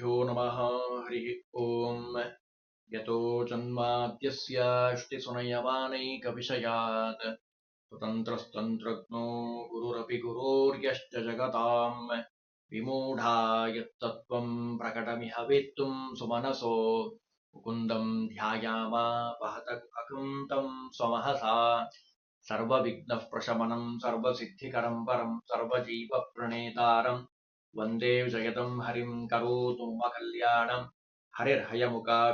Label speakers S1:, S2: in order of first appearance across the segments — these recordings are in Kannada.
S1: श्रीगुरुभ्यो नमः हरिः ॐ यतो जन्माद्यस्य श्रुतिसुनयमानैकविषयात् स्वतन्त्रस्तन्त्रज्ञो गुरुरपि गुरोर्यश्च जगताम्। विमूढा यत्तत्त्वम् प्रकटमिह वेत्तुम् सुमनसो। मुकुन्दम् ध्यायामा वहतकुहकम् तम् स्वमहसा। सर्वविघ्नः प्रशमनम् सर्वसिद्धिकरम् परम् सर्वजीवप्रणेतारम् वंदे जगतम् हरिम् करोतु मम कल्याणम् मुका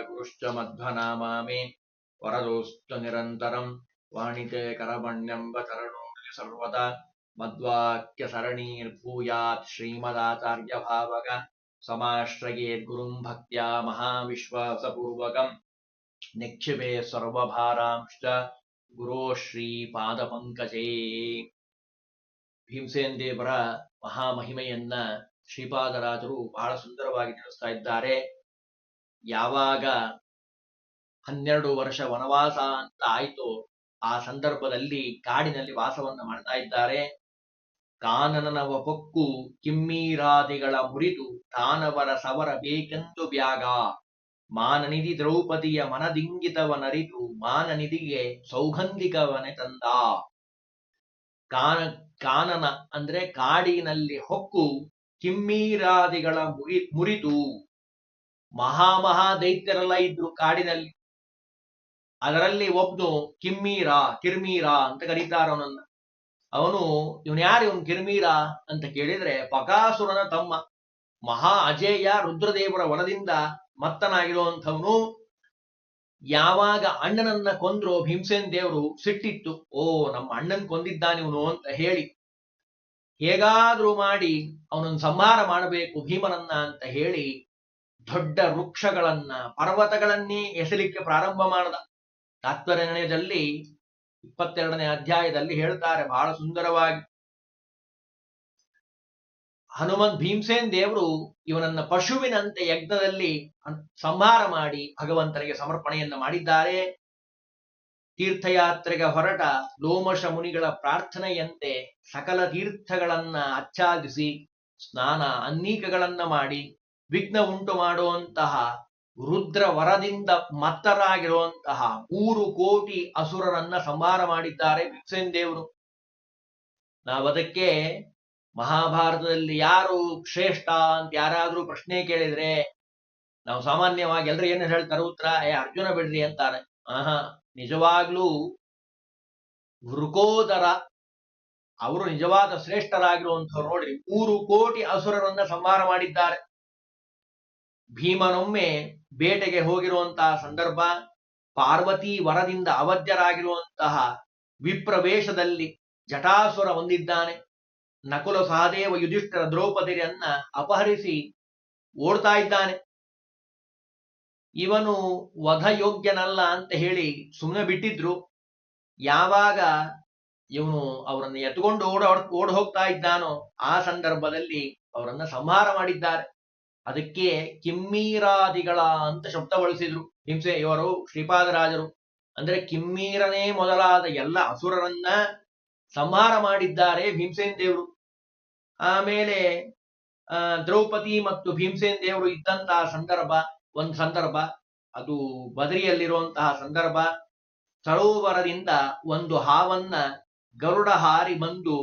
S1: गुरुश्च मध्वनामा मे वरदोस्तु निरन्तरम् वाणिते करमण्यम् वतरणोऽय सर्वदा। भावक श्रीमदाचार्यभावग समाश्रयेद्गुरुम् भक्त महाविश्वासपूर्वक निक्षिपे सर्वभारांश्च गुरो श्री श्रीपादपङ्कजे। भीमसेन देवरा ಮಹಾಮಹಿಮೆಯನ್ನ ಶ್ರೀಪಾದರಾಜರು ಬಹಳ ಸುಂದರವಾಗಿ ತಿಳಿಸ್ತಾ ಇದ್ದಾರೆ. ಯಾವಾಗ ಹನ್ನೆರಡು ವರ್ಷ ವನವಾಸ ಅಂತ ಆಯಿತು ಆ ಸಂದರ್ಭದಲ್ಲಿ ಕಾಡಿನಲ್ಲಿ ವಾಸವನ್ನ ಮಾಡ್ತಾ ಇದ್ದಾರೆ. ಕಾನನನ ಹೊಕ್ಕು ಕಿಮ್ಮೀರಾದಿಗಳ ಮುರಿದು ತಾನವರ ಸವರ ಬೇಕೆಂದು ಬ್ಯಾಗ. ಮಾನನಿಧಿ ದ್ರೌಪದಿಯ ಮನದಿಂಗಿತವನರಿತು ಮಾನನಿಧಿಗೆ ಸೌಗಂಧಿಕವನೆ ತಂದ. ಕಾನ ಕಾನನ ಅಂದ್ರೆ ಕಾಡಿನಲ್ಲಿ ಹೊಕ್ಕು ಕಿಮ್ಮೀರಾದಿಗಳ ಮುರಿ ಮುರಿದು ಮಹಾಮಹಾ ದೈತ್ಯರೆಲ್ಲ ಇದ್ರು ಕಾಡಿನಲ್ಲಿ. ಅದರಲ್ಲಿ ಒಬ್ನು ಕಿಮ್ಮೀರ, ಕಿರ್ಮೀರ ಅಂತ ಕರೀತಾರ ಅವನನ್ನ. ಅವನು, ಇವನ್ ಯಾರು ಇವನ್ ಕಿರ್ಮೀರ? ಅಂತ ಕೇಳಿದ್ರೆ ಪಕಾಸುರನ ತಮ್ಮ. ಮಹಾ ಅಜೇಯ ರುದ್ರದೇವರ ವರದಿಂದ ಮತ್ತನಾಗಿರುವಂಥವನು ಯಾವಾಗ ಅಣ್ಣನನ್ನ ಕೊಂದ್ರೋ ಭೀಮಸೇನ್ ದೇವರು ಸಿಟ್ಟಿತ್ತು, ಓ ನಮ್ಮ ಅಣ್ಣನ್ ಕೊಂದಿದ್ದಾನಿವನು ಅಂತ ಹೇಳಿ, ಹೇಗಾದ್ರೂ ಮಾಡಿ ಅವನನ್ನು ಸಂಹಾರ ಮಾಡಬೇಕು ಭೀಮನನ್ನ ಅಂತ ಹೇಳಿ ದೊಡ್ಡ ವೃಕ್ಷಗಳನ್ನ, ಪರ್ವತಗಳನ್ನೇ ಎಸಲಿಕ್ಕೆ ಪ್ರಾರಂಭ ಮಾಡದ. ತಾತ್ಪರ್ಯದಲ್ಲಿ ಇಪ್ಪತ್ತೆರಡನೇ ಅಧ್ಯಾಯದಲ್ಲಿ ಹೇಳ್ತಾರೆ, ಬಹಳ ಸುಂದರವಾಗಿ. ಹನುಮಂತ್ ಭೀಮಸೇನ್ ದೇವರು ಇವನನ್ನ ಪಶುವಿನಂತೆ ಯಜ್ಞದಲ್ಲಿ ಸಂಹಾರ ಮಾಡಿ ಭಗವಂತನಿಗೆ ಸಮರ್ಪಣೆಯನ್ನ ಮಾಡಿದ್ದಾರೆ. ತೀರ್ಥಯಾತ್ರೆಗೆ ಹೊರಟ ಲೋಮಶ ಮುನಿಗಳ ಪ್ರಾರ್ಥನೆಯಂತೆ ಸಕಲ ತೀರ್ಥಗಳನ್ನ ಆಚ್ಛಾದಿಸಿ ಸ್ನಾನ ಅನ್ನೀಕಗಳನ್ನ ಮಾಡಿ ವಿಘ್ನ ಉಂಟು ಮಾಡುವಂತಹ ರುದ್ರ ವರದಿಂದ ಮತ್ತರಾಗಿರುವಂತಹ ಮೂರು ಕೋಟಿ ಅಸುರರನ್ನ ಸಂಹಾರ ಮಾಡಿದ್ದಾರೆ ಭೀಮಸೇನ್ ದೇವರು. ನಾವದಕ್ಕೆ ಮಹಾಭಾರತದಲ್ಲಿ ಯಾರು ಶ್ರೇಷ್ಠ ಅಂತ ಯಾರಾದ್ರೂ ಪ್ರಶ್ನೆ ಕೇಳಿದ್ರೆ ನಾವು ಸಾಮಾನ್ಯವಾಗಿ ಎಲ್ಲರೂ ಏನು ಹೇಳ್ತಾರೆ? ಉತ್ತರ, ಏ, ಅರ್ಜುನ ಬಿಡ್ರಿ ಅಂತಾರೆ. ಆಹಾ, ನಿಜವಾಗ್ಲೂ ವೃಕೋದರ ಅವರು ನಿಜವಾದ ಶ್ರೇಷ್ಠರಾಗಿರುವಂಥವ್ರು ನೋಡ್ರಿ. ಮೂರು ಕೋಟಿ ಅಸುರರನ್ನ ಸಂಹಾರ ಮಾಡಿದ್ದಾರೆ. ಭೀಮನೊಮ್ಮೆ ಬೇಟೆಗೆ ಹೋಗಿರುವಂತಹ ಸಂದರ್ಭ, ಪಾರ್ವತಿ ವರದಿಂದ ಅವಧ್ಯರಾಗಿರುವಂತಹ ವಿಪ್ರವೇಶದಲ್ಲಿ ಜಟಾಸುರ ಹೊಂದಿದ್ದಾನೆ. ನಕುಲ ಸಹದೇವ ಯುಧಿಷ್ಠರ ದ್ರೌಪದಿಯನ್ನ ಅಪಹರಿಸಿ ಓಡ್ತಾ ಇದ್ದಾನೆ. ಇವನು ವಧಯೋಗ್ಯನಲ್ಲ ಅಂತ ಹೇಳಿ ಸುಮ್ಮನೆ ಬಿಟ್ಟಿದ್ರು. ಯಾವಾಗ ಇವನು ಅವರನ್ನು ಎತ್ಕೊಂಡು ಓಡ ಓಡ್ ಹೋಗ್ತಾ ಇದ್ದಾನೋ ಆ ಸಂದರ್ಭದಲ್ಲಿ ಅವರನ್ನ ಸಂಹಾರ ಮಾಡಿದ್ದಾರೆ. ಅದಕ್ಕೆ ಕಿಮ್ಮೀರಾದಿಗಳ ಅಂತ ಶಬ್ದ ಬಳಸಿದ್ರು. ಹಿಂಸೆ, ಇವರು ಶ್ರೀಪಾದರಾಜರು ಅಂದ್ರೆ ಕಿಮ್ಮೀರನೇ ಮೊದಲಾದ ಎಲ್ಲ ಅಸುರರನ್ನ ಸಂಹಾರ ಮಾಡಿದ್ದಾರೆ ಭೀಮಸೇನ್ ದೇವರು. ಆಮೇಲೆ ದ್ರೌಪದಿ ಮತ್ತು ಭೀಮಸೇನ್ ದೇವರು ಇದ್ದಂತಹ ಸಂದರ್ಭ, ಒಂದು ಸಂದರ್ಭ, ಅದು ಬದರಿಯಲ್ಲಿರುವಂತಹ ಸಂದರ್ಭ, ಸರೋವರದಿಂದ ಒಂದು ಹಾವನ್ನ ಗರುಡ ಹಾರಿ ಬಂದು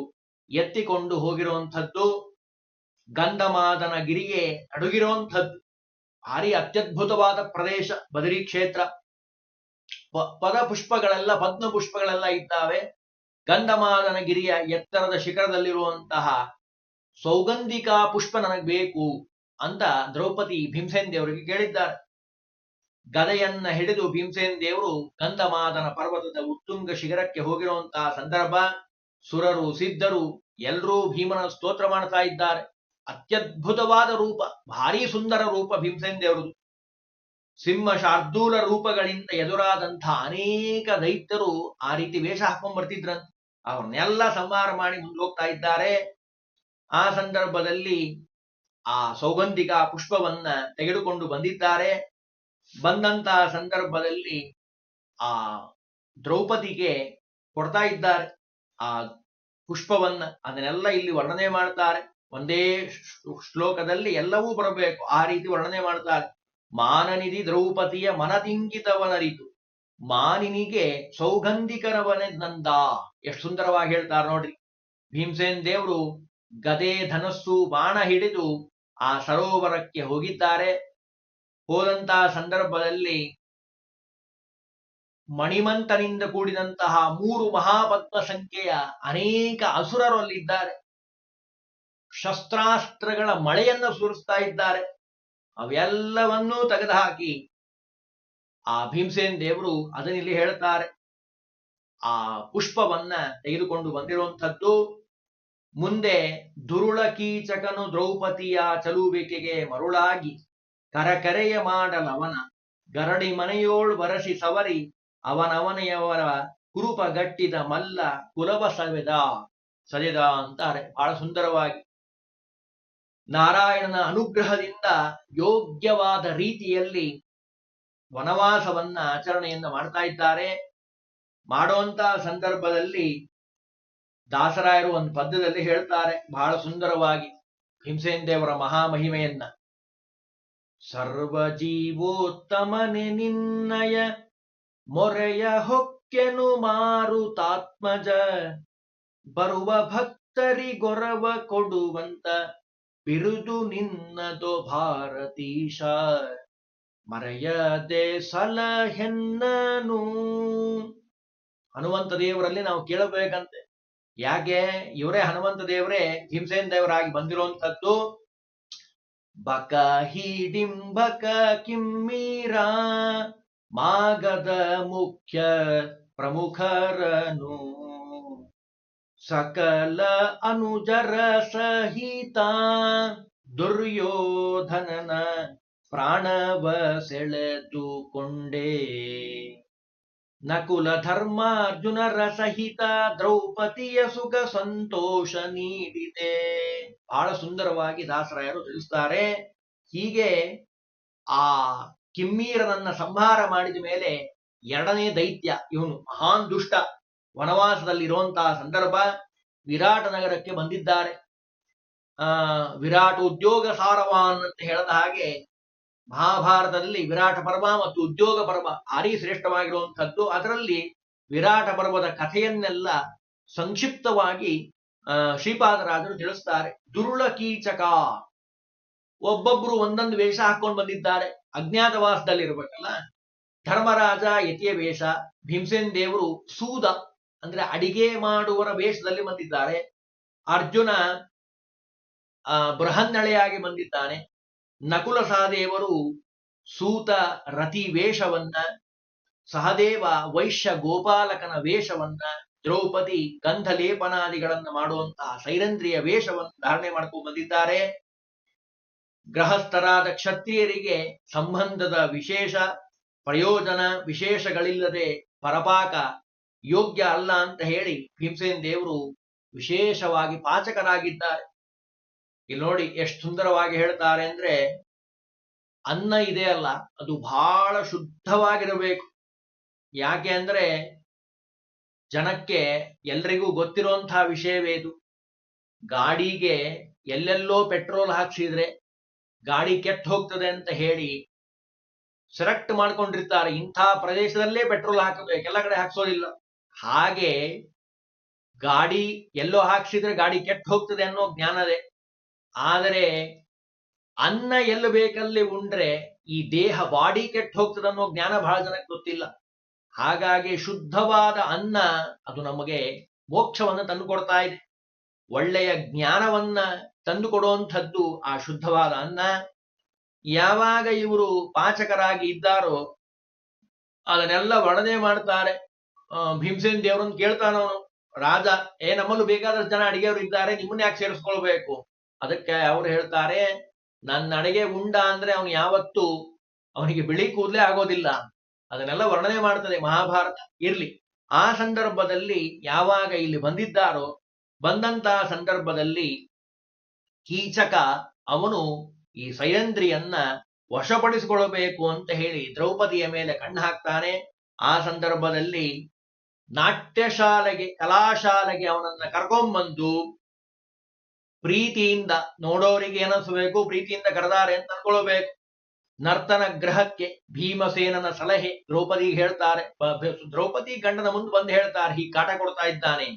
S1: ಎತ್ತಿಕೊಂಡು ಹೋಗಿರುವಂಥದ್ದು ಗಂಧಮಾದನ ಗಿರಿಗೆ ಅಡುಗಿರುವಂಥದ್ದು. ಭಾರಿ ಅತ್ಯದ್ಭುತವಾದ ಪ್ರದೇಶ, ಬದರಿ ಕ್ಷೇತ್ರ. ಪದ ಪುಷ್ಪಗಳೆಲ್ಲ, ಪದ್ಮ ಪುಷ್ಪಗಳೆಲ್ಲ ಇದ್ದಾವೆ. ಗಂಧಮಾದನ ಗಿರಿಯ ಎತ್ತರದ ಶಿಖರದಲ್ಲಿರುವಂತಹ ಸೌಗಂಧಿಕ ಪುಷ್ಪ ನನಗೆ ಬೇಕು ಅಂತ ದ್ರೌಪದಿ ಭೀಮಸೇನ್ ದೇವರಿಗೆ ಕೇಳಿದ್ದಾರೆ. ಗದೆಯನ್ನ ಹಿಡಿದು ಭೀಮಸೇನ್ ದೇವರು ಗಂಧಮಾದನ ಪರ್ವತದ ಉತ್ತುಂಗ ಶಿಖರಕ್ಕೆ ಹೋಗಿರುವಂತಹ ಸಂದರ್ಭ ಸುರರು, ಸಿದ್ಧರು ಎಲ್ಲರೂ ಭೀಮನ ಸ್ತೋತ್ರ ಮಾಡ್ತಾ ಇದ್ದಾರೆ. ಅತ್ಯದ್ಭುತವಾದ ರೂಪ, ಭಾರಿ ಸುಂದರ ರೂಪ ಭೀಮಸೇನ್ ದೇವರದು. ಸಿಂಹ ಶಾರ್ದೂಲ ರೂಪಗಳಿಂದ ಎದುರಾದಂಥ ಅನೇಕ ದೈತ್ಯರು ಆ ರೀತಿ ವೇಷ ಹಾಕೊಂಡ್ ಬರ್ತಿದ್ರಂತೆ. ಅವ್ರನ್ನೆಲ್ಲ ಸಂಹಾರ ಮಾಡಿ ಮುಂದೆ ಹೋಗ್ತಾ ಇದ್ದಾರೆ. ಆ ಸಂದರ್ಭದಲ್ಲಿ ಆ ಸೌಗಂಧಿಕ ಪುಷ್ಪವನ್ನ ತೆಗೆದುಕೊಂಡು ಬಂದಿದ್ದಾರೆ. ಬಂದಂತಹ ಸಂದರ್ಭದಲ್ಲಿ ಆ ದ್ರೌಪದಿಗೆ ಕೊಡ್ತಾ ಇದ್ದಾರೆ. ಆ ಪುಷ್ಪವನ್ನ ಅದನ್ನೆಲ್ಲ ಇಲ್ಲಿ ವರ್ಣನೆ ಮಾಡ್ತಾರೆ. ಒಂದೇ ಶ್ಲೋ- ಶ್ಲೋಕದಲ್ಲಿ ಎಲ್ಲವೂ ಬರಬೇಕು. ಆ ರೀತಿ ವರ್ಣನೆ ಮಾಡ್ತಾರೆ. ಮಾನನಿಧಿ ದ್ರೌಪದಿಯ ಮನದಿಂಗಿತವನರಿತು. ಮಾನಿನಿಗೆ ಸೌಗಂಧಿಕರವನೆ ನಂದ ಎಷ್ಟು ಸುಂದರವಾಗಿ ಹೇಳ್ತಾರೆ ನೋಡ್ರಿ. ಭೀಮಸೇನ್ ದೇವರು ಗದೆ ಧನಸ್ಸು ಬಾಣ ಹಿಡಿದು ಆ ಸರೋವರಕ್ಕೆ ಹೋಗಿದ್ದಾರೆ. ಹೋದಂತಹ ಸಂದರ್ಭದಲ್ಲಿ ಮಣಿಮಂತನಿಂದ ಕೂಡಿದಂತಹ ಮೂರು ಮಹಾಪದ್ಮ ಸಂಖ್ಯೆಯ ಅನೇಕ ಅಸುರರು ಅಲ್ಲಿದ್ದಾರೆ. ಶಸ್ತ್ರಾಸ್ತ್ರಗಳ ಮಳೆಯನ್ನ ಸುರಿಸ್ತಾ ಇದ್ದಾರೆ. ಅವೆಲ್ಲವನ್ನೂ ತೆಗೆದುಹಾಕಿ ಆ ಭೀಮಸೇನ್ ದೇವರು ಅದನ್ನಿಲ್ಲಿ ಹೇಳ್ತಾರೆ. ಆ ಪುಷ್ಪವನ್ನ ತೆಗೆದುಕೊಂಡು ಬಂದಿರುವಂಥದ್ದು ಮುಂದೆ ದುರುಳ ಕೀಚಕನು ದ್ರೌಪದಿಯ ಚಲುವಿಕೆಗೆ ಮರುಳಾಗಿ ಕರಕರೆಯ ಮಾಡಲವನ ಗರಡಿ ಮನೆಯೋಳ್ ಬರಸಿ ಸವರಿ ಅವನವನೆಯವರ ಕುರುಪಗಟ್ಟಿದ ಮಲ್ಲ ಕುಲವ ಸವೆದ. ಸದೆದ ಅಂತಾರೆ. ಬಹಳ ಸುಂದರವಾಗಿ. ನಾರಾಯಣನ ಅನುಗ್ರಹದಿಂದ ಯೋಗ್ಯವಾದ ರೀತಿಯಲ್ಲಿ ವನವಾಸವನ್ನ ಆಚರಣೆಯನ್ನ ಮಾಡ್ತಾ ಇದ್ದಾರೆ. ಮಾಡುವಂತ ಸಂದರ್ಭದಲ್ಲಿ ದಾಸರಾಯರು ಒಂದು ಪದ್ಯದಲ್ಲಿ ಹೇಳ್ತಾರೆ ಬಹಳ ಸುಂದರವಾಗಿ, ಭೀಮಸೇನ್ ದೇವರ ಮಹಾಮಹಿಮೆಯನ್ನ. ಸರ್ವ ಜೀವೋತ್ತಮನೆ ನಿನ್ನಯ, ಮೊರೆಯ ಹೊಕ್ಕೆನು ಮಾರುತಾತ್ಮಜ, ಬರುವ ಭಕ್ತರಿಗೊರವ ಕೊಡುವಂತ, ಬಿರುದು ನಿನ್ನದು ಭಾರತೀಶ. ಮರೆಯದೆ ಸಲಹೆನ್ನನು. ಹನುಮಂತ ದೇವರಲ್ಲಿ ನಾವು ಕೇಳಬೇಕಂತೆ. ಯಾಕೆ? ಇವರೇ ಹನುಮಂತ ದೇವರೇ ಭೀಮಸೇನ್ ದೇವರಾಗಿ ಬಂದಿರುವಂತದ್ದು ಬಕ ಹಿಡಿಂಬಕ ಕಿಮ್ಮೀರ ಮಾಗದ ಮುಖ್ಯ ಪ್ರಮುಖರನು. ಸಕಲ ಅನುಜರ ಸಹಿತ ದುರ್ಯೋಧನನ ಪ್ರಾಣವ ಸೆಳೆದುಕೊಂಡೇ. ನಕುಲ ಧರ್ಮ ಅರ್ಜುನರ ಸಹಿತ ದ್ರೌಪದಿಯ ಸುಖ ಸಂತೋಷ ನೀಡಿದೆ. ಬಹಳ ಸುಂದರವಾಗಿ ದಾಸರಾಯರು ತಿಳಿಸ್ತಾರೆ. ಹೀಗೆ ಆ ಕಿಮ್ಮೀರನನ್ನ ಸಂಹಾರ ಮಾಡಿದ ಮೇಲೆ ಎರಡನೇ ದೈತ್ಯ, ಇವನು ಮಹಾನ್ ದುಷ್ಟ ವನವಾಸದಲ್ಲಿರುವಂತಹ ಸಂದರ್ಭ ವಿರಾಟ ನಗರಕ್ಕೆ ಬಂದಿದ್ದಾರೆ. ಆ, ವಿರಾಟ ಉದ್ಯೋಗ ಸಾರವಾನ್ ಅಂತ ಹೇಳದ ಹಾಗೆ ಮಹಾಭಾರತದಲ್ಲಿ ವಿರಾಟ ಪರ್ವ ಮತ್ತು ಉದ್ಯೋಗ ಪರ್ವ ಭಾರಿ ಶ್ರೇಷ್ಠವಾಗಿರುವಂಥದ್ದು. ಅದರಲ್ಲಿ ವಿರಾಟ ಪರ್ವದ ಕಥೆಯನ್ನೆಲ್ಲ ಸಂಕ್ಷಿಪ್ತವಾಗಿ ಶ್ರೀಪಾದರಾಜರು ತಿಳಿಸ್ತಾರೆ. ದುರುಳ ಕೀಚಕ. ಒಬ್ಬೊಬ್ರು ಒಂದೊಂದು ವೇಷ ಹಾಕೊಂಡು ಬಂದಿದ್ದಾರೆ. ಅಜ್ಞಾತವಾಸದಲ್ಲಿರ್ಬೇಕಲ್ಲ. ಧರ್ಮರಾಜ ಯತಿಯ ವೇಷ, ಭೀಮಸೇನ್ ದೇವರು ಸೂದ, ಅಂದ್ರೆ ಅಡಿಗೆ ಮಾಡುವರ ವೇಷದಲ್ಲಿ ಬಂದಿದ್ದಾರೆ. ಅರ್ಜುನ, ಆ, ಬೃಹನ್ನಳೆಯಾಗಿ ಬಂದಿದ್ದಾನೆ. ನಕುಲ ಸಹದೇವರು ಸೂತ ರತಿ ವೇಷವನ್ನ ಸಹದೇವ ವೈಶ್ಯ ಗೋಪಾಲಕನ ವೇಷವನ್ನ, ದ್ರೌಪದಿ ಗಂಧ ಲೇಪನಾದಿಗಳನ್ನ ಮಾಡುವಂತಹ ಸೈರಂದ್ರಿಯ ವೇಷವನ್ನು ಧಾರಣೆ ಮಾಡ್ಕೊಂಡು ಬಂದಿದ್ದಾರೆ. ಗೃಹಸ್ಥರಾದ ಕ್ಷತ್ರಿಯರಿಗೆ ಸಂಬಂಧದ ವಿಶೇಷ, ಪ್ರಯೋಜನ ವಿಶೇಷಗಳಿಲ್ಲದೆ ಪರಪಾಕ, ಯೋಗ್ಯ ಅಲ್ಲ ಅಂತ ಹೇಳಿ ಭೀಮಸೇನ್ ದೇವರು ವಿಶೇಷವಾಗಿ ಪಾಚಕರಾಗಿದ್ದಾರೆ. ಇಲ್ಲಿ ನೋಡಿ ಎಷ್ಟು ಸುಂದರವಾಗಿ ಹೇಳ್ತಾರೆ ಅಂದ್ರೆ ಅನ್ನ ಇದೆ ಅಲ್ಲ, ಅದು ಬಹಳ ಶುದ್ಧವಾಗಿರಬೇಕು. ಯಾಕೆ ಅಂದ್ರೆ ಜನಕ್ಕೆ ಎಲ್ರಿಗೂ ಗೊತ್ತಿರುವಂತಹ ವಿಷಯವೇ ಇದು. ಗಾಡಿಗೆ ಎಲ್ಲೆಲ್ಲೋ ಪೆಟ್ರೋಲ್ ಹಾಕ್ಸಿದ್ರೆ ಗಾಡಿ ಕೆಟ್ಟ ಹೋಗ್ತದೆ ಅಂತ ಹೇಳಿ ಸೆಲೆಕ್ಟ್ ಮಾಡ್ಕೊಂಡಿರ್ತಾರೆ. ಇಂಥ ಪ್ರದೇಶದಲ್ಲೇ ಪೆಟ್ರೋಲ್ ಹಾಕಬೇಕು, ಎಲ್ಲ ಕಡೆ ಹಾಕ್ಸೋದಿಲ್ಲ. ಹಾಗೆ ಗಾಡಿ ಎಲ್ಲೋ ಹಾಕ್ಸಿದ್ರೆ ಗಾಡಿ ಕೆಟ್ಟ ಹೋಗ್ತದೆ ಅನ್ನೋ ಜ್ಞಾನದೇ ಆದರೆ ಅನ್ನ ಎಲ್ಲಿ ಬೇಕಲ್ಲಿ ಉಂಡ್ರೆ ಈ ದೇಹ ಬಾಡಿ ಕೆಟ್ಟ ಹೋಗ್ತದೆ ಅನ್ನೋ ಜ್ಞಾನ ಬಹಳ ಜನಕ್ಕೆ ಗೊತ್ತಿಲ್ಲ. ಹಾಗಾಗಿ ಶುದ್ಧವಾದ ಅನ್ನ ಅದು ನಮಗೆ ಮೋಕ್ಷವನ್ನು ತಂದುಕೊಡ್ತಾ ಇದೆ. ಒಳ್ಳೆಯ ಜ್ಞಾನವನ್ನ ತಂದು ಕೊಡುವಂಥದ್ದು ಆ ಶುದ್ಧವಾದ ಅನ್ನ. ಯಾವಾಗ ಇವರು ಪಾಚಕರಾಗಿ ಇದ್ದಾರೋ ಅದನ್ನೆಲ್ಲ ವರ್ಣನೆ ಮಾಡ್ತಾರೆ. ಭೀಮಸೇನ್ ದೇವರನ್ನು ಕೇಳ್ತಾನವನು. ರಾಜ, ಏ, ನಮ್ಮಲ್ಲೂ ಬೇಕಾದಷ್ಟು ಜನ ಅಡಿಗೆಯವರು ಇದ್ದಾರೆ, ನಿಮ್ಮನ್ನ ಯಾಕೆ ಸೇರಿಸ್ಕೊಳ್ಬೇಕು? ಅದಕ್ಕೆ ಅವ್ರು ಹೇಳ್ತಾರೆ ನನ್ನ ಅಡಿಗೆ ಉಂಡ ಅಂದ್ರೆ ಅವನು ಯಾವತ್ತು ಅವನಿಗೆ ಬಿಳಿ ಕೂದಲೇ ಆಗೋದಿಲ್ಲ. ಅದನ್ನೆಲ್ಲ ವರ್ಣನೆ ಮಾಡ್ತದೆ ಮಹಾಭಾರತ. ಇರ್ಲಿ. ಆ ಸಂದರ್ಭದಲ್ಲಿ ಯಾವಾಗ ಇಲ್ಲಿ ಬಂದಿದ್ದಾರೋ ಬಂದಂತಹ ಸಂದರ್ಭದಲ್ಲಿ ಕೀಚಕ ಅವನು ಈ ಸೈರಂದ್ರಿಯನ್ನ ವಶಪಡಿಸಿಕೊಳ್ಳಬೇಕು ಅಂತ ಹೇಳಿ ದ್ರೌಪದಿಯ ಮೇಲೆ ಕಣ್ಣು ಹಾಕ್ತಾನೆ. ಆ ಸಂದರ್ಭದಲ್ಲಿ ನಾಟ್ಯಶಾಲೆಗೆ, ಕಲಾಶಾಲೆಗೆ ಅವನನ್ನ ಕರ್ಕೊಂಬಂದು ಪ್ರೀತಿಯಿಂದ ನೋಡೋರಿಗೆ ಏನಿಸಬೇಕು, ಪ್ರೀತಿಯಿಂದ ಕರೆದಾರೆ ಅಂತ ಅನ್ಕೊಳ್ಬೇಕು. ನರ್ತನ ಗ್ರಹಕ್ಕೆ ಭೀಮಸೇನನ ಸಲಹೆ ದ್ರೌಪದಿ ಹೇಳ್ತಾರೆ. ದ್ರೌಪದಿ ಗಂಡನ ಮುಂದೆ ಬಂದು ಹೇಳ್ತಾರೆ, ಹೀಗೆ ಕಾಟ ಕೊಡ್ತಾ ಇದ್ದಾನೆ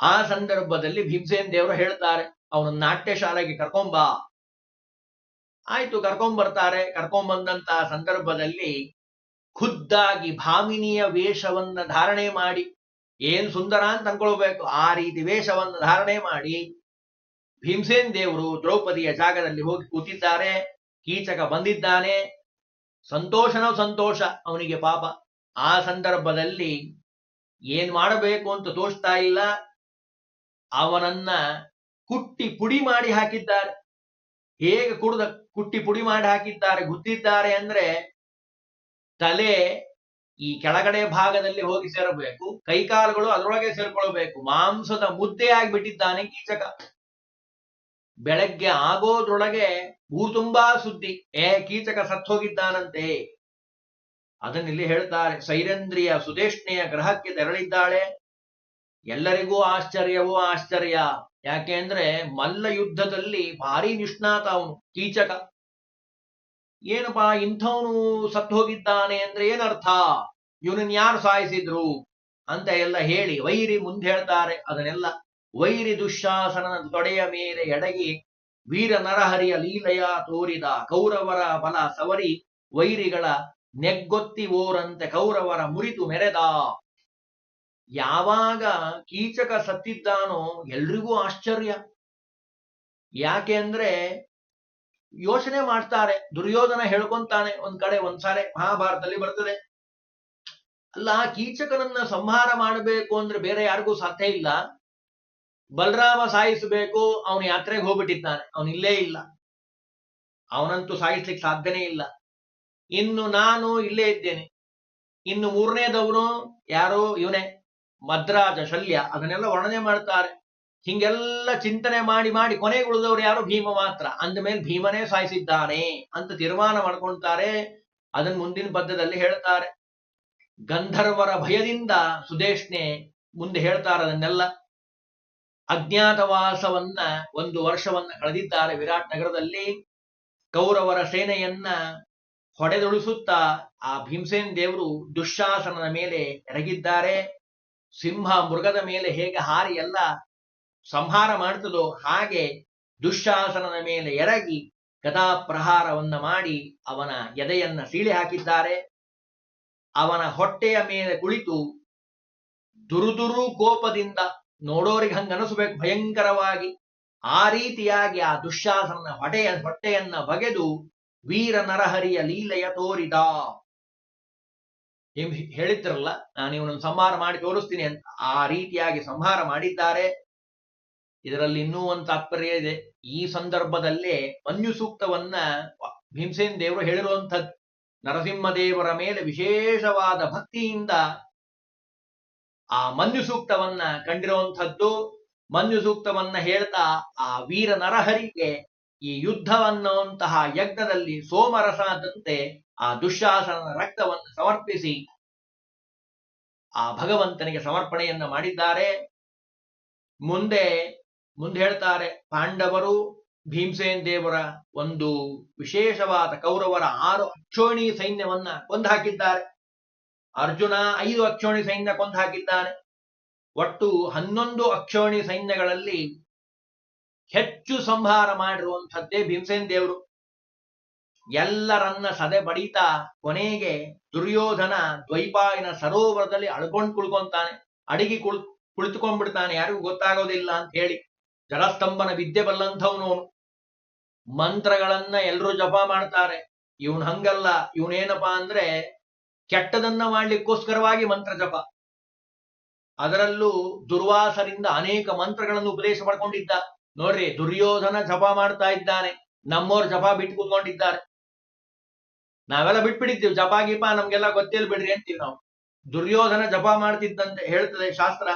S1: ಆ ಸಂದರ್ಭದಲ್ಲಿ ಭೀಮಸೇನ್ ದೇವರು ಹೇಳ್ತಾರೆ, ಅವನ ನಾಟ್ಯ ಶಾಲೆಗೆ ಕರ್ಕೊಂಬಾ ಆಯ್ತು ಕರ್ಕೊಂಬರ್ತಾರೆ ಕರ್ಕೊಂಬಂದಂತ ಸಂದರ್ಭದಲ್ಲಿ ಖುದ್ದಾಗಿ ಭಾಮಿನಿಯ ವೇಷವನ್ನ ಧಾರಣೆ ಮಾಡಿ, ಏನ್ ಸುಂದರ ಅಂತ ಅನ್ಕೊಳ್ಬೇಕು. ಆ ರೀತಿ ವೇಷವನ್ನ ಧಾರಣೆ ಮಾಡಿ ಭೀಮಸೇನ್ ದೇವರು ದ್ರೌಪದಿಯ ಜಾಗದಲ್ಲಿ ಹೋಗಿ ಕೂತಿದ್ದಾರೆ, ಕೀಚಕ ಬಂದಿದ್ದಾನೆ. ಸಂತೋಷನೋ ಸಂತೋಷ ಅವನಿಗೆ ಪಾಪ. ಆ ಸಂದರ್ಭದಲ್ಲಿ ಏನ್ ಮಾಡಬೇಕು ಅಂತ ತೋಚ್ತಾ ಇಲ್ಲ. ಅವನನ್ನ ಕುಟ್ಟಿ ಪುಡಿ ಮಾಡಿ ಹಾಕಿದ್ದಾರೆ. ಹೇಗೆ ಕುಡಿದ ಕುಟ್ಟಿ ಪುಡಿ ಮಾಡಿ ಹಾಕಿದ್ದಾರೆ ಗುದ್ದಿದ್ದಾರೆ ಅಂದ್ರೆ ತಲೆ ಈ ಕೆಳಗಡೆ ಭಾಗದಲ್ಲಿ ಹೋಗಿ ಸೇರಬೇಕು, ಕೈಕಾಲುಗಳು ಅದರೊಳಗೆ ಸೇರ್ಕೊಳ್ಬೇಕು, ಮಾಂಸದ ಮುದ್ದೆ ಆಗಿಬಿಟ್ಟಿದ್ದಾನೆ ಕೀಚಕ. ಬೆಳಗ್ಗೆ ಆಗೋದ್ರೊಳಗೆ ಊರು ತುಂಬಾ ಸುದ್ದಿ. ಏ, ಕೀಚಕ ಸತ್ತೋಗಿದ್ದಾನಂತೆ. ಅದನ್ನಿಲ್ಲಿ ಹೇಳ್ತಾರೆ, ಸೈರೇಂದ್ರಿಯ ಸುದೇಷ್ಣೆಯ ಗ್ರಹಕ್ಕೆ ತೆರಳಿದ್ದಾಳೆ. ಎಲ್ಲರಿಗೂ ಆಶ್ಚರ್ಯವೋ ಆಶ್ಚರ್ಯ. ಯಾಕೆಂದ್ರೆ ಮಲ್ಲ ಯುದ್ಧದಲ್ಲಿ ಭಾರಿ ನಿಷ್ಣಾತ ಅವನು, ಕೀಚಕ. ಏನಪ್ಪಾ, ಇಂಥವನು ಸತ್ತು ಹೋಗಿದ್ದಾನೆ ಅಂದ್ರೆ ಏನರ್ಥ? ಇವನನ್ನ ಯಾರು ಸಾಯಿಸಿದ್ರು? ಅಂತ ಎಲ್ಲ ಹೇಳಿ ವೈರಿ ಮುಂದೆ ಹೇಳ್ತಾರೆ ಅದನ್ನೆಲ್ಲ. ವೈರಿ ದುಶಾಸನನ ತೊಡೆಯ ಮೇಲೆ ಎಡಗಿ ವೀರ ನರಹರಿಯ ಲೀಲೆಯ ತೋರಿದ ಕೌರವರ ಬಲ ಸವರಿ ವೈರಿಗಳ ನೆಗ್ಗೊತ್ತಿ ಓರಂತೆ ಕೌರವರ ಮುರಿತು ಮೆರೆದ. ಯಾವಾಗ ಕೀಚಕ ಸತ್ತಿದ್ದಾನೋ ಎಲ್ರಿಗೂ ಆಶ್ಚರ್ಯ. ಯಾಕೆ ಅಂದ್ರೆ ಯೋಚನೆ ಮಾಡ್ತಾರೆ, ದುರ್ಯೋಧನ ಹೇಳ್ಕೊಂತಾನೆ, ಒಂದ್ ಕಡೆ ಒಂದ್ಸಾರೆ ಮಹಾಭಾರತದಲ್ಲಿ ಬರ್ತದೆ. ಅಲ್ಲ, ಕೀಚಕನನ್ನ ಸಂಹಾರ ಮಾಡಬೇಕು ಅಂದ್ರೆ ಬೇರೆ ಯಾರಿಗೂ ಸಾಧ್ಯ ಇಲ್ಲ. ಬಲರಾಮ ಸಾಯಿಸಬೇಕು, ಅವನು ಯಾತ್ರೆಗೆ ಹೋಗ್ಬಿಟ್ಟಿದ್ದಾನೆ. ಅವನು ಇಲ್ಲೇ ಅವನಂತೂ ಸಾಯಿಸ್ಲಿಕ್ಕೆ ಸಾಧ್ಯನೇ ಇಲ್ಲ. ಇನ್ನು ನಾನು ಇಲ್ಲೇ ಇದ್ದೇನೆ. ಇನ್ನು ಮೂರನೇದವನು ಯಾರೋ? ಇವನೇ. ಮದ್ರಾಜ ಶಲ್ಯ. ಅದನ್ನೆಲ್ಲ ವರ್ಣನೆ ಮಾಡ್ತಾರೆ. ಹಿಂಗೆಲ್ಲ ಚಿಂತನೆ ಮಾಡಿ ಮಾಡಿ ಕೊನೆಗೆ ಉಳಿದವರು ಯಾರು? ಭೀಮ ಮಾತ್ರ. ಅಂದ ಮೇಲೆ ಭೀಮನೇ ಸಾಯಿಸಿದ್ದಾನೆ ಅಂತ ತೀರ್ಮಾನ ಮಾಡ್ಕೊಳ್ತಾರೆ ಅದನ್ನ ಮುಂದಿನ ಪದ್ಯದಲ್ಲಿ ಹೇಳ್ತಾರೆ. ಗಂಧರ್ವರ ಭಯದಿಂದ ಸುದೇಶ್ನೆ ಮುಂದೆ ಹೇಳ್ತಾರೆ ಅದನ್ನೆಲ್ಲ ಅಜ್ಞಾತವಾಸವನ್ನ ಒಂದು ವರ್ಷವನ್ನ ಕಳೆದಿದ್ದಾರೆ ವಿರಾಟ್ ನಗರದಲ್ಲಿ. ಕೌರವರ ಸೇನೆಯನ್ನ ಹೊಡೆದುಳಿಸುತ್ತಾ ಆ ಭೀಮಸೇನ್ ದೇವರು ದುಶ್ಯಾಸನನ ಮೇಲೆ ಎರಗಿದ್ದಾರೆ. ಸಿಂಹ ಮೃಗದ ಮೇಲೆ ಹೇಗೆ ಹಾರಿ ಎಲ್ಲ ಸಂಹಾರ ಮಾಡುತ್ತದೋ ಹಾಗೆ ದುಶ್ಯಾಸನನ ಮೇಲೆ ಎರಗಿ ಗದಾ ಪ್ರಹಾರವನ್ನ ಮಾಡಿ ಅವನ ಎದೆಯನ್ನ ಸೀಳಿ ಹಾಕಿದ್ದಾರೆ. ಅವನ ಹೊಟ್ಟೆಯ ಮೇಲೆ ಕುಳಿತು ದುರುದುರು ಕೋಪದಿಂದ ನೋಡೋರಿಗೆ ಹಂಗೆ ಅನಿಸ್ಬೇಕು ಭಯಂಕರವಾಗಿ. ಆ ರೀತಿಯಾಗಿ ಆ ದುಶ್ಯಾಸನ ಹೊಟೆಯ ಹೊಟ್ಟೆಯನ್ನ ಬಗೆದು ವೀರ ನರಹರಿಯ ಲೀಲೆಯ ತೋರಿದ. ಹೇಳಿದ್ರಲ್ಲ, ನಾನು ಇವನನ್ನು ಸಂಹಾರ ಮಾಡಿ ತೋರಿಸ್ತೀನಿ ಅಂತ. ಆ ರೀತಿಯಾಗಿ ಸಂಹಾರ ಮಾಡಿದ್ದಾರೆ. ಇದರಲ್ಲಿ ಇನ್ನೂ ಒಂದು ತಾತ್ಪರ್ಯ ಇದೆ. ಈ ಸಂದರ್ಭದಲ್ಲೇ ಮನ್ಯು ಸೂಕ್ತವನ್ನ ಭೀಮಸೇನ್ ದೇವರು ಹೇಳಿರುವಂಥದ್ದು. ನರಸಿಂಹದೇವರ ಮೇಲೆ ವಿಶೇಷವಾದ ಭಕ್ತಿಯಿಂದ ಆ ಮನ್ಯು ಸೂಕ್ತವನ್ನ ಕಂಡಿರುವಂಥದ್ದು ಮನ್ಯು ಸೂಕ್ತವನ್ನ ಹೇಳ್ತಾ ಆ ವೀರ ನರಹರಿಗೆ ಈ ಯುದ್ಧವನ್ನುವಂತಹ ಯಜ್ಞದಲ್ಲಿ ಸೋಮರಸದಂತೆ ಆ ದುಶ್ಯಾಸನ ರಕ್ತವನ್ನು ಸಮರ್ಪಿಸಿ ಆ ಭಗವಂತನಿಗೆ ಸಮರ್ಪಣೆಯನ್ನ ಮಾಡಿದ್ದಾರೆ. ಮುಂದೆ ಮುಂದೆ ಹೇಳ್ತಾರೆ, ಪಾಂಡವರು ಭೀಮಸೇನ್ ದೇವರ ಒಂದು ವಿಶೇಷವಾದ ಕೌರವರ ಆರು ಅಕ್ಷೋಣಿ ಸೈನ್ಯವನ್ನ ಕೊಂದು ಹಾಕಿದ್ದಾರೆ. ಅರ್ಜುನ ಐದು ಅಕ್ಷೋಣಿ ಸೈನ್ಯ ಕೊಂದು ಹಾಕಿದ್ದಾನೆ. ಒಟ್ಟು ಹನ್ನೊಂದು ಅಕ್ಷೋಣಿ ಸೈನ್ಯಗಳಲ್ಲಿ ಹೆಚ್ಚು ಸಂಹಾರ ಮಾಡಿರುವಂಥದ್ದೇ ಭೀಮಸೇನ್ ದೇವರು. ಎಲ್ಲರನ್ನ ಸದೆ ಬಡಿತಾ ಕೊನೆಗೆ ದುರ್ಯೋಧನ ದ್ವೈಪಾಯನ ಸರೋವರದಲ್ಲಿ ಅಳ್ಕೊಂಡ್ ಕುಳ್ಕೊಂತಾನೆ. ಅಡಿಗೆ ಕುಳ್, ಕುಳಿತುಕೊಂಡ್ಬಿಡ್ತಾನೆ. ಯಾರಿಗೂ ಗೊತ್ತಾಗೋದಿಲ್ಲ ಅಂತ ಹೇಳಿ ಜಲಸ್ತಂಭನ ವಿದ್ಯೆ ಬಲ್ಲಂಥವನು ಮಂತ್ರಗಳನ್ನ ಎಲ್ಲರೂ ಜಪ ಮಾಡ್ತಾರೆ. ಇವನ್ ಹಂಗಲ್ಲ. ಇವನೇನಪ್ಪಾ ಅಂದ್ರೆ ಕೆಟ್ಟದನ್ನ ಮಾಡಲಿಕ್ಕೋಸ್ಕರವಾಗಿ ಮಂತ್ರ ಜಪ. ಅದರಲ್ಲೂ ದುರ್ವಾಸರಿಂದ ಅನೇಕ ಮಂತ್ರಗಳನ್ನು ಉಪದೇಶ ಪಡ್ಕೊಂಡಿದ್ದ ನೋಡ್ರಿ, ದುರ್ಯೋಧನ ಜಪ ಮಾಡ್ತಾ ಇದ್ದಾನೆ. ನಮ್ಮೋರ್ ಜಪ ಬಿಟ್ಟು ಕೂತ್ಕೊಂಡಿದ್ದಾರೆ. ನಾವೆಲ್ಲ ಬಿಟ್ಬಿಟ್ಟಿದ್ದೀವಿ. ಜಪ ಗೀಪ ನಮ್ಗೆಲ್ಲ ಗೊತ್ತಿಲ್ಲ ಬಿಡ್ರಿ ಅಂತೀವಿ ನಾವು. ದುರ್ಯೋಧನ ಜಪ ಮಾಡ್ತಿದ್ದಂತೆ ಹೇಳ್ತದೆ ಶಾಸ್ತ್ರ.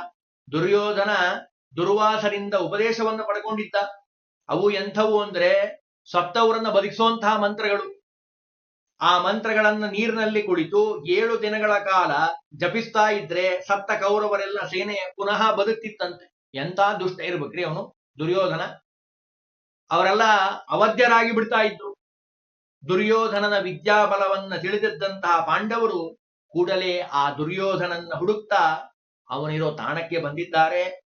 S1: ದುರ್ಯೋಧನ ದುರ್ವಾಸರಿಂದ ಉಪದೇಶವನ್ನು ಪಡ್ಕೊಂಡಿದ್ದ. ಅವು ಎಂಥವು ಅಂದ್ರೆ ಸತ್ತವರನ್ನ ಬದುಕಿಸುವಂತಹ ಮಂತ್ರಗಳು. ಆ ಮಂತ್ರಗಳನ್ನ ನೀರಿನಲ್ಲಿ ಕುಳಿತು ಏಳು ದಿನಗಳ ಕಾಲ ಜಪಿಸ್ತಾ ಇದ್ರೆ ಸತ್ತ ಕೌರವರೆಲ್ಲ ಸೇನೆ ಪುನಃ ಬದುಕ್ತಿತ್ತಂತೆ. ಎಂತ ದುಷ್ಟ ಇರ್ಬೇಕ್ರಿ ಅವನು, ದುರ್ಯೋಧನ. ಅವರೆಲ್ಲ ಅವಧ್ಯರಾಗಿ ಬಿಡ್ತಾ ಇದ್ರು. ದುರ್ಯೋಧನನ ವಿದ್ಯಾಬಲವನ್ನ ತಿಳಿದಿದ್ದಂತಹ ಪಾಂಡವರು ಕೂಡಲೇ ಆ ದುರ್ಯೋಧನನ್ನ ಹುಡುಕ್ತಾ ಅವನಿರೋ ತಾಣಕ್ಕೆ ಬಂದಿದ್ದಾರೆ.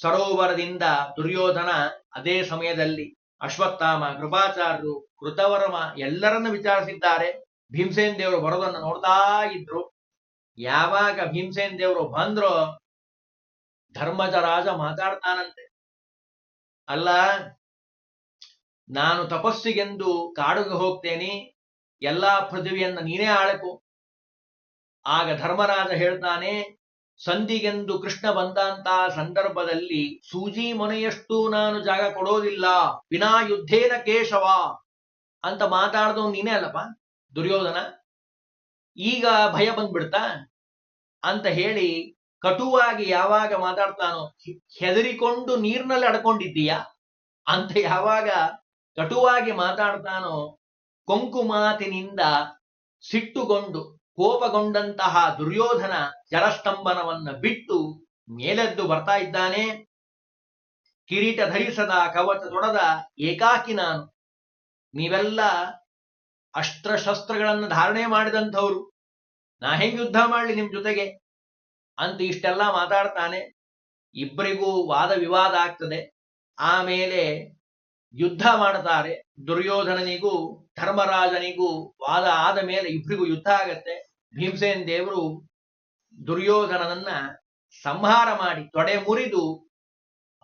S1: ಸರೋವರದಿಂದ ದುರ್ಯೋಧನ ಅದೇ ಸಮಯದಲ್ಲಿ ಅಶ್ವತ್ಥಾಮ, ಕೃಪಾಚಾರ್ಯರು, ಕೃತವರ್ಮ ಎಲ್ಲರನ್ನು ವಿಚಾರಿಸಿದ್ದಾರೆ. ಭೀಮಸೇನ್ ದೇವರು ಬರೋದನ್ನು ನೋಡ್ತಾ ಇದ್ರು. ಯಾವಾಗ ಭೀಮಸೇನ್ ದೇವರು ಬಂದ್ರೋ ಧರ್ಮಜ ರಾಜ ಮಾತಾಡ್ತಾನಂತೆ. ಅಲ್ಲ, ನಾನು ತಪಸ್ಸಿಗೆಂದು ಕಾಡುಗೆ ಹೋಗ್ತೇನೆ, ಎಲ್ಲಾ ಪೃಥ್ವಿಯನ್ನ ನೀನೇ ಆಳಕು. ಆಗ ಧರ್ಮರಾಜ ಹೇಳ್ತಾನೆ ಸಂಧಿಗೆಂದು ಕೃಷ್ಣ ಬಂದಂತಹ ಸಂದರ್ಭದಲ್ಲಿ ಸೂಜಿ ಮೊನೆಯಷ್ಟು ನಾನು ಜಾಗ ಕೊಡೋದಿಲ್ಲ, ವಿನಾ ಯುದ್ಧೇನ ಕೇಶವ ಅಂತ ಮಾತಾಡ್ದವ್ ನೀನೇ ಅಲ್ಲಪ್ಪ, ದುರ್ಯೋಧನ? ಈಗ ಭಯ ಬಂದ್ಬಿಡ್ತಾ? ಅಂತ ಹೇಳಿ ಕಟುವಾಗಿ ಯಾವಾಗ ಮಾತಾಡ್ತಾನೋ ಹೆದರಿಕೊಂಡು ನೀರಿನಲ್ಲಿ ಅಡ್ಕೊಂಡಿದ್ದೀಯಾ? ಅಂತ ಯಾವಾಗ ಕಟುವಾಗಿ ಮಾತಾಡ್ತಾನೋ ಕೊಂಕು ಮಾತಿನಿಂದ ಸಿಟ್ಟುಗೊಂಡು ಕೋಪಗೊಂಡಂತಹ ದುರ್ಯೋಧನ ಜಲಸ್ತಂಭನವನ್ನ ಬಿಟ್ಟು ಮೇಲೆದ್ದು ಬರ್ತಾ ಇದ್ದಾನೆ. ಕಿರೀಟ ಧರಿಸದ, ಕವಚ ತೊಡದ, ಏಕಾಕಿ ನಾನು. ನೀವೆಲ್ಲ ಅಸ್ತ್ರಶಸ್ತ್ರಗಳನ್ನು ಧಾರಣೆ ಮಾಡಿದಂಥವ್ರು. ನಾ ಹೆಂಗೆ ಯುದ್ಧ ಮಾಡಲಿ ನಿಮ್ ಜೊತೆಗೆ? ಅಂತ ಇಷ್ಟೆಲ್ಲ ಮಾತಾಡ್ತಾನೆ. ಇಬ್ಬರಿಗೂ ವಾದ ವಿವಾದ ಆಗ್ತದೆ. ಆಮೇಲೆ ಯುದ್ಧ ಮಾಡ್ತಾರೆ. ದುರ್ಯೋಧನನಿಗೂ, ಧರ್ಮರಾಜನಿಗೂ ವಾದ ಆದ ಮೇಲೆ ಇಬ್ಬರಿಗೂ ಯುದ್ಧ ಆಗತ್ತೆ. ಭೀಮಸೇನ್ ದೇವರು ದುರ್ಯೋಧನನನ್ನ ಸಂಹಾರ ಮಾಡಿ ತೊಡೆ ಮುರಿದು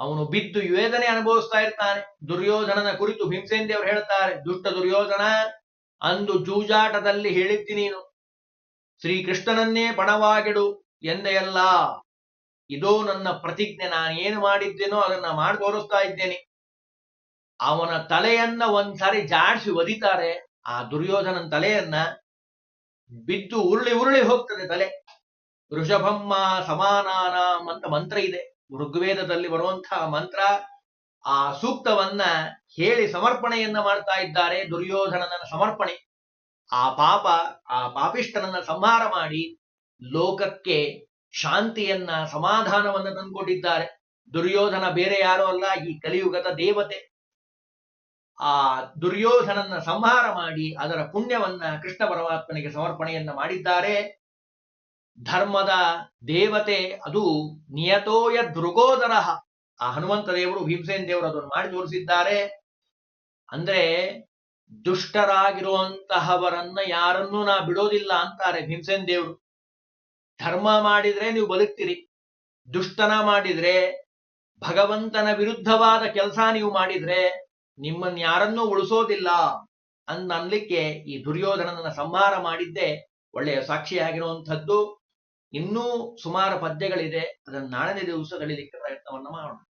S1: ಅವನು ಬಿದ್ದು ವೇದನೆ ಅನುಭವಿಸ್ತಾ ಇರ್ತಾನೆ. ದುರ್ಯೋಧನನ ಕುರಿತು ಭೀಮಸೇನ್ ದೇವರು ಹೇಳ್ತಾರೆ, ದುಷ್ಟ ದುರ್ಯೋಧನ, ಅಂದು ಜೂಜಾಟದಲ್ಲಿ ಹೇಳಿದ್ದಿ ನೀನು. ಶ್ರೀಕೃಷ್ಣನನ್ನೇ ಪಣವಾಗಿಡು ಎಂದೆಯಲ್ಲ, ಇದೋ ನನ್ನ ಪ್ರತಿಜ್ಞೆ, ನಾನು ಏನು ಮಾಡಿದ್ದೇನೋ ಅದನ್ನ ಮಾಡಿ ತೋರಿಸ್ತಾ ಇದ್ದೇನೆ. ಅವನ ತಲೆಯನ್ನ ಒಂದ್ಸಾರಿ ಜಾಡಿಸಿ ಒದಿತಾರೆ, ಆ ದುರ್ಯೋಧನನ ತಲೆಯನ್ನ ಬಿದ್ದು ಉರುಳಿ ಉರುಳಿ ಹೋಗ್ತದೆ ತಲೆ. ಋಷಭಮ್ಮ ಸಮಾನಾನಾಂ ಅಂತ ಮಂತ್ರ ಇದೆ. ಋಗ್ವೇದದಲ್ಲಿ ಬರುವಂತಹ ಮಂತ್ರ, ಆ ಸೂಕ್ತವನ್ನ ಹೇಳಿ ಸಮರ್ಪಣೆಯನ್ನ ಮಾಡ್ತಾ ಇದ್ದಾರೆ ದುರ್ಯೋಧನನ ಸಮರ್ಪಣೆ. ಆ ಪಾಪ, ಆ ಪಾಪಿಷ್ಟನನ್ನ ಸಂಹಾರ ಮಾಡಿ ಲೋಕಕ್ಕೆ ಶಾಂತಿಯನ್ನ, ಸಮಾಧಾನವನ್ನ ತಂದುಕೊಟ್ಟಿದ್ದಾರೆ. ದುರ್ಯೋಧನ ಬೇರೆ ಯಾರೋ ಅಲ್ಲ, ಈ ಕಲಿಯುಗದ ದೇವತೆ. ಆ ದುರ್ಯೋಧನನ್ನ ಸಂಹಾರ ಮಾಡಿ ಅದರ ಪುಣ್ಯವನ್ನ ಕೃಷ್ಣ ಪರಮಾತ್ಮನಿಗೆ ಸಮರ್ಪಣೆಯನ್ನ ಮಾಡಿದ್ದಾರೆ. ಧರ್ಮದ ದೇವತೆ ಅದು ನಿಯತೋಯ ದೃಗೋದರ ಆ ಹನುಮಂತ ದೇವರು, ಭೀಮಸೇನ್ ದೇವರು ಅದನ್ನು ಮಾಡಿ ತೋರಿಸಿದ್ದಾರೆ. ಅಂದ್ರೆ ದುಷ್ಟರಾಗಿರುವಂತಹವರನ್ನ ಯಾರನ್ನೂ ನಾ ಬಿಡೋದಿಲ್ಲ ಅಂತಾರೆ ಭೀಮಸೇನ್ ದೇವರು. ಧರ್ಮ ಮಾಡಿದ್ರೆ ನೀವು ಬದುಕ್ತೀರಿ. ದುಷ್ಟನ ಮಾಡಿದ್ರೆ, ಭಗವಂತನ ವಿರುದ್ಧವಾದ ಕೆಲಸ ನೀವು ಮಾಡಿದ್ರೆ ನಿಮ್ಮನ್ನ ಯಾರನ್ನೂ ಉಳಿಸೋದಿಲ್ಲ ಅಂತ ಈ ದುರ್ಯೋಧನನ ಸಂಹಾರ ಮಾಡಿದ್ದೆ ಒಳ್ಳೆಯ ಸಾಕ್ಷಿಯಾಗಿರುವಂಥದ್ದು. ಇನ್ನೂ ಸುಮಾರು ಪದ್ಯಗಳಿದೆ. ಅದನ್ನು ನಾಳನೇ ದಿವಸ ಪ್ರಯತ್ನವನ್ನ ಮಾಡೋಣ.